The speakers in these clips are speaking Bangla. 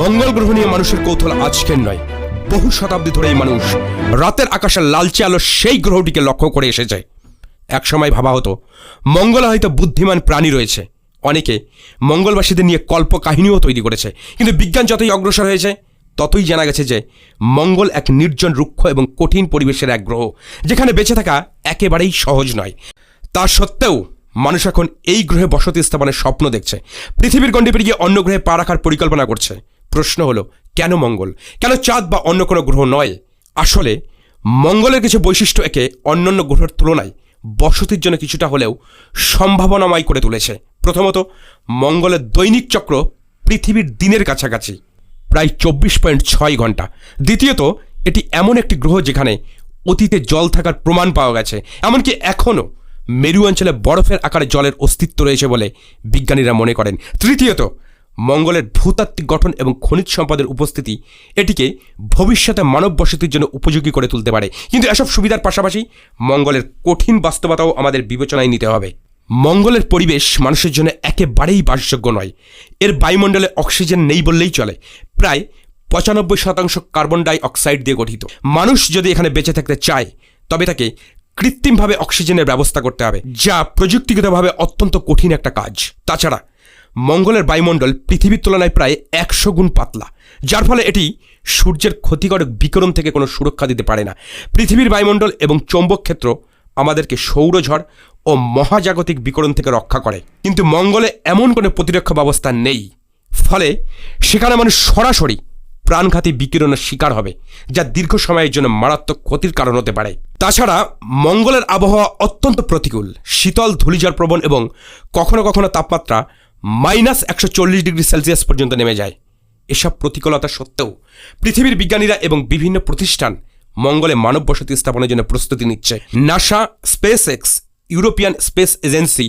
মঙ্গল গ্রহ নিয়ে মানুষের কৌতূহল আজকের নয়, বহু শতাব্দী ধরে এই মানুষ রাতের আকাশের লালচে আলো সেই গ্রহটিকে লক্ষ্য করে এসেছে। একসময় ভাবা হতো, মঙ্গলে হয়তো বুদ্ধিমান প্রাণী রয়েছে। অনেকে মঙ্গলবাসীদের নিয়ে কল্প কাহিনীও তৈরি করেছে, কিন্তু বিজ্ঞান যতই অগ্রসর হয়েছে, ততই জানা গেছে যে মঙ্গল এক নির্জন রুক্ষ এবং কঠিন পরিবেশের এক গ্রহ, যেখানে বেঁচে থাকা একেবারেই সহজ নয়। তা সত্ত্বেও মানুষ এখন এই গ্রহে বসতি স্থাপনের স্বপ্ন দেখছে। পৃথিবীর গণ্ডে পেরিয়ে অন্য গ্রহে পা রাখার পরিকল্পনা করছে। প্রশ্ন হলো, কেন মঙ্গল? কেন চাঁদ বা অন্য কোনো গ্রহ নয়? আসলে, মঙ্গলের কিছু বৈশিষ্ট্য একে অন্যান্য গ্রহের তুলনায় বসতির জন্য কিছুটা হলেও সম্ভাবনাময় করে তুলেছে। প্রথমত, মঙ্গলের দৈনিক চক্র পৃথিবীর দিনের কাছাকাছি, প্রায় চব্বিশ পয়েন্ট ছয় ঘণ্টা। দ্বিতীয়ত, এটি এমন একটি গ্রহ যেখানে অতীতে জল থাকার প্রমাণ পাওয়া গেছে। এমনকি এখনও মেরু অঞ্চলে বরফের আকারে জলের অস্তিত্ব রয়েছে বলে বিজ্ঞানীরা মনে করেন। তৃতীয়ত মঙ্গলের ভূতাত্ত্বিক গঠন এবং খনিজ সম্পদের উপস্থিতি এটিকে ভবিষ্যতে মানব বসতির জন্য উপযোগী করে তুলতে পারে। কিন্তু এসব সুবিধার পাশাপাশি মঙ্গলের কঠিন বাস্তবতাও আমাদের বিবেচনায় নিতে হবে। মঙ্গলের পরিবেশ মানুষের জন্য একেবারেই বাসযোগ্য নয়। এর বায়ুমণ্ডলে অক্সিজেন নেই বললেই চলে। প্রায় পঁচানব্বই শতাংশ কার্বন ডাই অক্সাইড দিয়ে গঠিত। মানুষ যদি এখানে বেঁচে থাকতে চায়, তবে তাকে কৃত্রিমভাবে অক্সিজেনের ব্যবস্থা করতে হবে, যা প্রযুক্তিগতভাবে অত্যন্ত কঠিন একটা কাজ। তাছাড়া মঙ্গলের বায়ুমণ্ডল পৃথিবীর তুলনায় প্রায় একশো গুণ পাতলা, যার ফলে এটি সূর্যের ক্ষতিকর বিকিরণ থেকে কোনো সুরক্ষা দিতে পারে না। পৃথিবীর বায়ুমণ্ডল এবং চৌম্বক ক্ষেত্র আমাদেরকে সৌরঝড় ও মহাজাগতিক বিকিরণ থেকে রক্ষা করে। কিন্তু মঙ্গলে এমন কোনো প্রতিরক্ষা ব্যবস্থা নেই। ফলে সেখানে মানুষ সরাসরি প্রাণঘাতী বিকিরণের শিকার হবে, যা দীর্ঘ সময়ের জন্য মারাত্মক ক্ষতির কারণ হতে পারে। তাছাড়া মঙ্গলের আবহাওয়া অত্যন্ত প্রতিকূল। শীতল, ধূলিঝড় প্রবণ এবং কখনো কখনো তাপমাত্রা মাইনাস একশো চল্লিশ ডিগ্রি সেলসিয়াস পর্যন্ত নেমে যায়। এসব প্রতিকূলতা সত্ত্বেও পৃথিবীর বিজ্ঞানীরা এবং বিভিন্ন প্রতিষ্ঠান মঙ্গলে মানব বসতি স্থাপনের জন্য প্রস্তুতি নিচ্ছে। NASA SpaceX European space agency,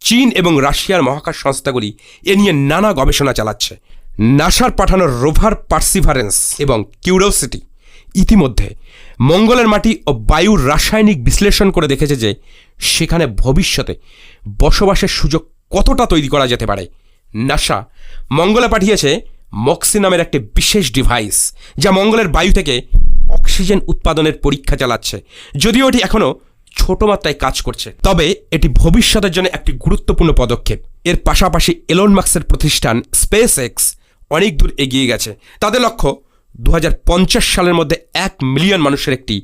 চীন এবং রাশিয়ার মহাকাশ সংস্থাগুলি এ নিয়ে নানা গবেষণা চালাচ্ছে। নাসার পাঠানো রোভার পার্সিভারেন্স এবং কিউরিওসিটি ইতিমধ্যে মঙ্গলের মাটি ও বায়ুর রাসায়নিক বিশ্লেষণ করে দেখেছে যে সেখানে ভবিষ্যতে বসবাসের সুযোগ কতটা তৈরি করা যেতে পারে? নাসা মঙ্গলে পাঠিয়েছে মক্সি নামের একটি বিশেষ ডিভাইস যা মঙ্গলের বায়ু থেকে অক্সিজেন উৎপাদনের পরীক্ষা চালাচ্ছে। যদিও এটি এখনও ছোট মাত্রায় কাজ করছে, তবে এটি ভবিষ্যতের জন্য একটি গুরুত্বপূর্ণ পদক্ষেপ। এর পাশাপাশি এলন মার্কসের প্রতিষ্ঠান স্পেস এক্স অনেক দূর এগিয়ে গেছে। তাদের লক্ষ্য দু হাজার পঞ্চাশ সালের মধ্যে এক মিলিয়ন মানুষের একটি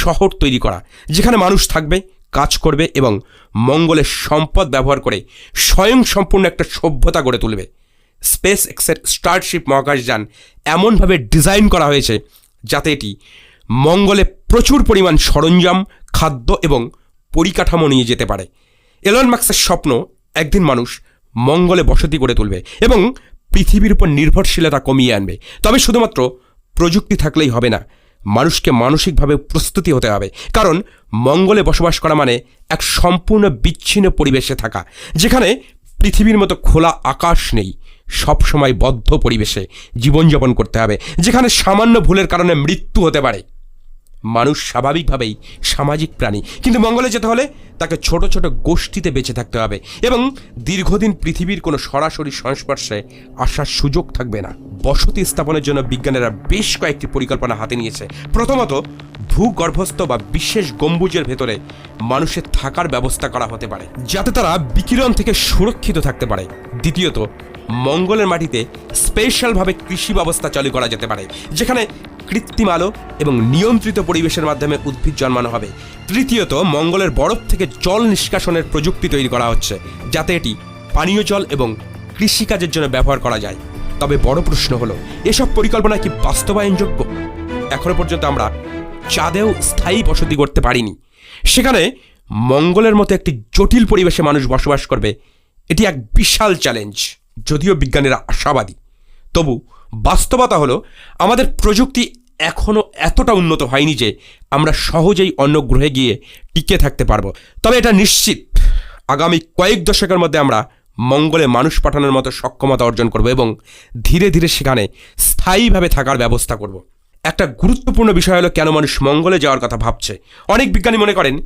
শহর তৈরি করা, যেখানে মানুষ থাকবে কাজ করবে এবং মঙ্গলের সম্পদ ব্যবহার করে স্বয়ং সম্পূর্ণ একটা সভ্যতা গড়ে তুলবে। স্পেস এক্সের স্টারশিপ মহাকাশযান এমনভাবে ডিজাইন করা হয়েছে যাতে এটি মঙ্গলে প্রচুর পরিমাণ সরঞ্জাম, খাদ্য এবং পরিকাঠামো নিয়ে যেতে পারে। এলন মার্কসের স্বপ্ন, একদিন মানুষ মঙ্গলে বসতি গড়ে তুলবে এবং পৃথিবীর উপর নির্ভরশীলতা কমিয়ে আনবে। তবে শুধুমাত্র প্রযুক্তি থাকলেই হবে না। মানুষকে মানসিকভাবে প্রস্তুতি হতে হবে। কারণ মঙ্গলে বসবাস করা মানে এক সম্পূর্ণ বিচ্ছিন্ন পরিবেশে থাকা, যেখানে পৃথিবীর মতো খোলা আকাশ নেই। সবসময় বদ্ধ পরিবেশে জীবনযাপন করতে হবে, যেখানে সামান্য ভুলের কারণে মৃত্যু হতে পারে। মানুষ স্বাভাবিকভাবেই সামাজিক প্রাণী। কিন্তু মঙ্গলে যেতে হলে তাকে ছোট ছোট গোষ্ঠীতে বেঁচে থাকতে হবে এবং দীর্ঘদিন পৃথিবীর কোনো সরাসরি সংস্পর্শে আসার সুযোগ থাকবে না। বসতি স্থাপনের জন্য বিজ্ঞানীরা বেশ কয়েকটি পরিকল্পনা হাতে নিয়েছে। প্রথমত, ভূগর্ভস্থ বা বিশেষ গম্বুজের ভেতরে মানুষের থাকার ব্যবস্থা করা হতে পারে, যাতে তারা বিকিরণ থেকে সুরক্ষিত থাকতে পারে। দ্বিতীয়ত মঙ্গলের মাটিতে স্পেশালভাবে কৃষি ব্যবস্থা চালু করা যেতে পারে, যেখানে কৃত্রিম আলো এবং নিয়ন্ত্রিত পরিবেশের মাধ্যমে উদ্ভিদ জন্মানো হবে। তৃতীয়ত, মঙ্গলের বরফ থেকে জল নিষ্কাশনের প্রযুক্তি তৈরি করা হচ্ছে, যাতে এটি পানীয় জল এবং কৃষিকাজের জন্য ব্যবহার করা যায়। তবে বড় প্রশ্ন হলো, এসব পরিকল্পনা কি বাস্তবায়নযোগ্য? এখনও পর্যন্ত আমরা চাঁদেও স্থায়ী বসতি করতে পারিনি। সেখানে মঙ্গলের মতো একটি জটিল পরিবেশে মানুষ বসবাস করবে, এটি এক বিশাল চ্যালেঞ্জ যদিও বিজ্ঞানীরা আশাবাদী। তবু বাস্তবতা হলো, আমাদের প্রযুক্তি এখনও এতটা উন্নত হয়নি যে আমরা সহজেই অন্য গ্রহে গিয়ে টিকে থাকতে পারব। তবে এটা নিশ্চিত। আগামী কয়েক দশকের মধ্যে আমরা মঙ্গলে মানুষ পাঠানোর মতো সক্ষমতা অর্জন করব এবং ধীরে ধীরে সেখানে স্থায়ীভাবে থাকার ব্যবস্থা করব। একটা গুরুত্বপূর্ণ বিষয় হলো, কেন মানুষ মঙ্গলে যাওয়ার কথা ভাবছে? অনেক বিজ্ঞানী মনে করেন,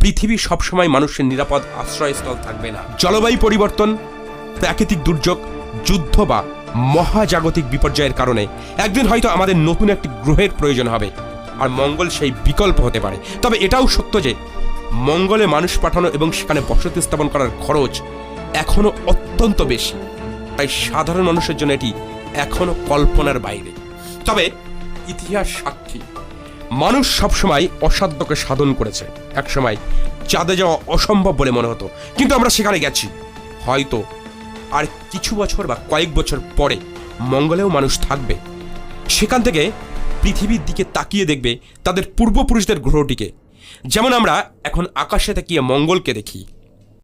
পৃথিবী সবসময় মানুষের নিরাপদ আশ্রয়স্থল থাকবে না। জলবায়ু পরিবর্তন প্রাকৃতিক দুর্যোগ, যুদ্ধ বা মহাজাগতিক বিপর্যয়ের কারণে একদিন হয়তো আমাদের নতুন একটি গ্রহের প্রয়োজন হবে, আর মঙ্গল সেই বিকল্প হতে পারে। তবে এটাও সত্য যে, মঙ্গলে মানুষ পাঠানো এবং সেখানে বসতি স্থাপন করার খরচ এখনও অত্যন্ত বেশি। তাই সাধারণ মানুষের জন্য এটি এখনও কল্পনার বাইরে। তবে ইতিহাস সাক্ষী, মানুষ সবসময় অসাধ্যকে সাধন করেছে। একসময় চাঁদে যাওয়া অসম্ভব বলে মনে হতো, কিন্তু আমরা সেখানে গেছি। হয়তো আর কিছু বছর বা কয়েক বছর পরে মঙ্গলেও মানুষ থাকবে। সেখান থেকে পৃথিবীর দিকে তাকিয়ে দেখবে তাদের পূর্বপুরুষদের গ্রহটিকে। যেমন আমরা এখন আকাশে তাকিয়ে মঙ্গলকে দেখি।